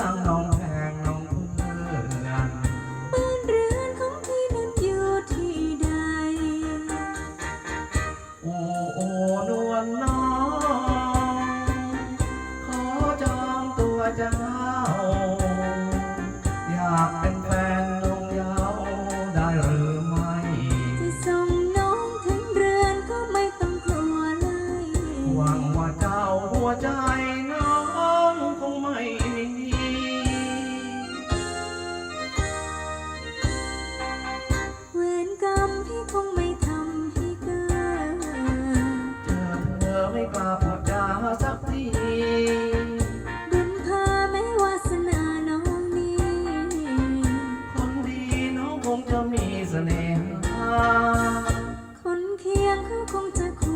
no, no. Santa Cruz.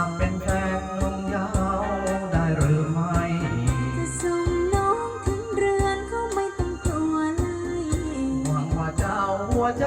ากเป็นแกหนุ่ยาวได้หรือไม่ จะส่งน้องถึงเรือนก็ไม่ต้องกลัวเลย หวังว่าเจ้าหัวใจ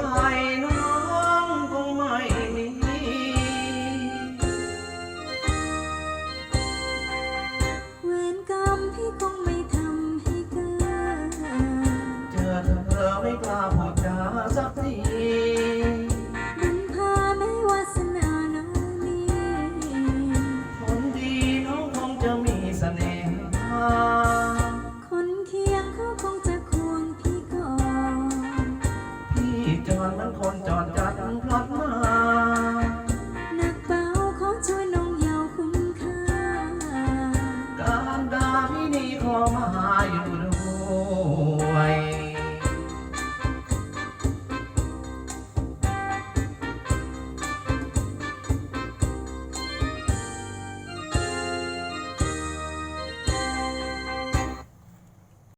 you.